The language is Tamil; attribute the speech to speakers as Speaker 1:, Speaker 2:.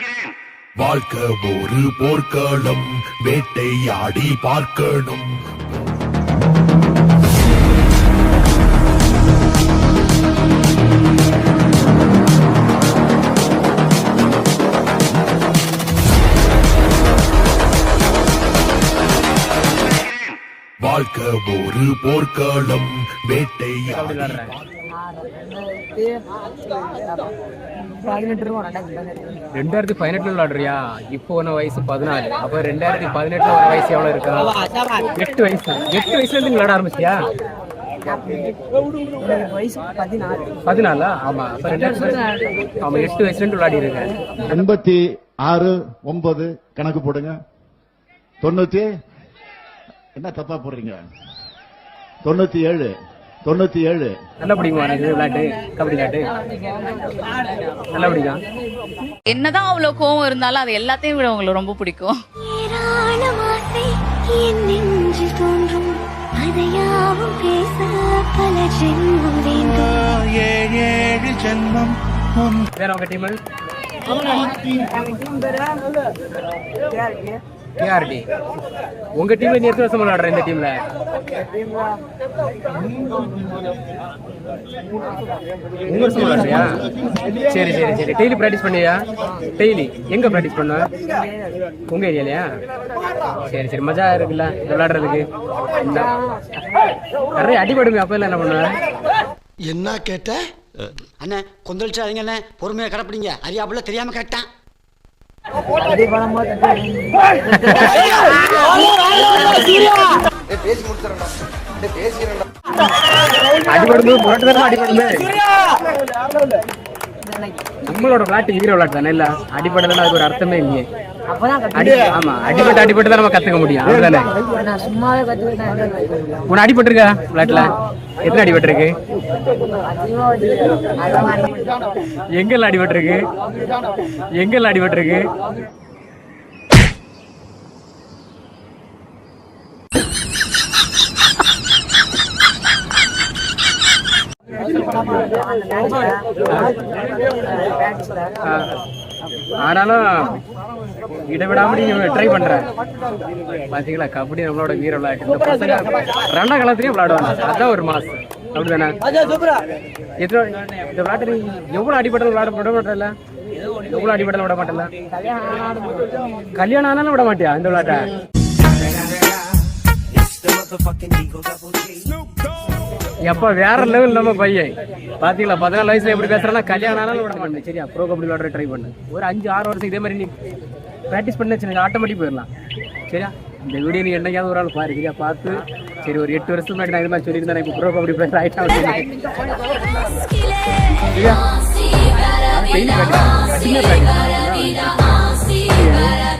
Speaker 1: இருக்கிறேன்
Speaker 2: வாழ்க்கை ஒரு போர்க்களம் வேட்டையாடி பார்க்கணும். வாழ்க்கை ஒரு போர்க்களம் வேட்டையாடி
Speaker 3: ரெண்டாயிரத்தி
Speaker 4: பதினெட்டுல விளாடுறியா இப்போ உன வயசு பதினாலு. அப்ப ரெண்டாயிரத்தி பதினெட்டுல ஒரு வயசு எவ்வளவு இருக்கா? எட்டு வயசு. எட்டு வயசுல இருந்து விளாட ஆரம்பிச்சியா
Speaker 3: வயசு
Speaker 4: பதினாலா? ஆமா. ஆமா எட்டு வயசுல விளையாடி இருக்கேன்
Speaker 5: எண்பத்தி ஆறு ஒன்பது கணக்கு போடுங்க. தொண்ணூத்தி என்ன தப்பா போடுறீங்க? தொண்ணூத்தி ஏழு. தொண்ணூத்தி ஏழு.
Speaker 4: நல்லா பிடிக்குமா எனக்கு விளையாட்டு? கபடி விளையாட்டு? நல்லா பிடிக்கும்?
Speaker 6: என்னதான் அவ்வளவு கோவம் இருந்தாலும் அது எல்லாத்தையும் விட உங்களுக்கு ரொம்ப பிடிக்கும்.
Speaker 7: ஏராளம் ஆசை என் நெஞ்சில் தோன்றும். அதையாவும் பேச பல ஜென்மம் வேண்டும்.
Speaker 4: வேற உங்க டீம் கேஆர்டி உங்க டீம்ல நீ எத்தனை வருஷம் விளையாடுற இந்த டீம்ல மூணு வருஷம் விளையாடுறியா? சரி சரி சரி. டெய்லி பிராக்டிஸ் பண்ணியா? டெய்லி. எங்க பிராக்டிஸ் பண்ண உங்க ஏரியாலயா சரி சரி. மஜா இருக்குல்ல விளையாடுறதுக்கு. நிறைய அடிபடுமே அப்ப எல்லாம் என்ன பண்ணுவேன்
Speaker 8: என்ன கேட்ட?
Speaker 9: அண்ணே கொந்தளிச்சாதீங்க அண்ணே. பொறுமையா கடப்பிடிங்க. அறியாப்புல தெரியாம கேட்டான்.
Speaker 4: நம்மளோட விளையாட்டு ஹீரோ விளையாட்டு தானே இல்ல? அடிபடலன்னா அதுக்கு ஒரு அர்த்தமே இல்லையே. அடி ஆமா அடிபட்டு அடிபட்டு தான் நம்ம கத்துக்க முடியும். அதுதானே
Speaker 3: நான் சும்மாவே கத்துக்கிட்டேன்.
Speaker 4: உன அடிபட்டிருக்கா விளையாட்டுல எத்தனை அடிபட்டிருக்கு? எங்கெல்லாம் அடிபட்டிருக்கு? எங்கெல்லாம் அடிபட்டிருக்கு. ஆ. ஆனாலும் இடைவிடாம நீங்க ட்ரை பண்ற. பாத்தீங்களா? கபடி நம்மளோட வீர விளையாட்டு. இந்த பசங்க ரெண்டா காலத்துலயும் விளையாடுவாங்க. அதான் ஒரு மாஸ் அப்படிதானே? எத்தனை இந்த விளையாட்டு எவ்வளவு அடிபட்டாலும் விளையாட விட மாட்டல எவ்வளவு அடிபட்டாலும் விட மாட்டல கல்யாணம் ஆனாலும் விட மாட்டியா இந்த விளையாட்டை? எப்ப வேற லெவல் நம்ம பையன். பாத்தீங்களா? பதினாலு வயசுல எப்படி பேசுறா கல்யாணம் ஆனாலும் விட மாட்டேன் சரியா? ப்ரோ கபடி விளையாட ட்ரை பண்ணு. ஒரு அஞ்சு ஆறு வருஷம் இதே மாதிரி நீ ப்ராக்டிஸ் பண்ண வச்சு ஆட்டோமேட்டிக் போயிடலாம். சரியா? இந்த வீடியோ நீ என்னைக்காவது ஒரு ஆள் பாரு சரியா? பார்த்து. சரி ஒரு எட்டு வருஷம் முன்னாடி நான் இது மாதிரி சொல்லியிருந்தேன் இப்போ ப்ரோ கபடி பிளேயர் ஆயிட்டா சரியா?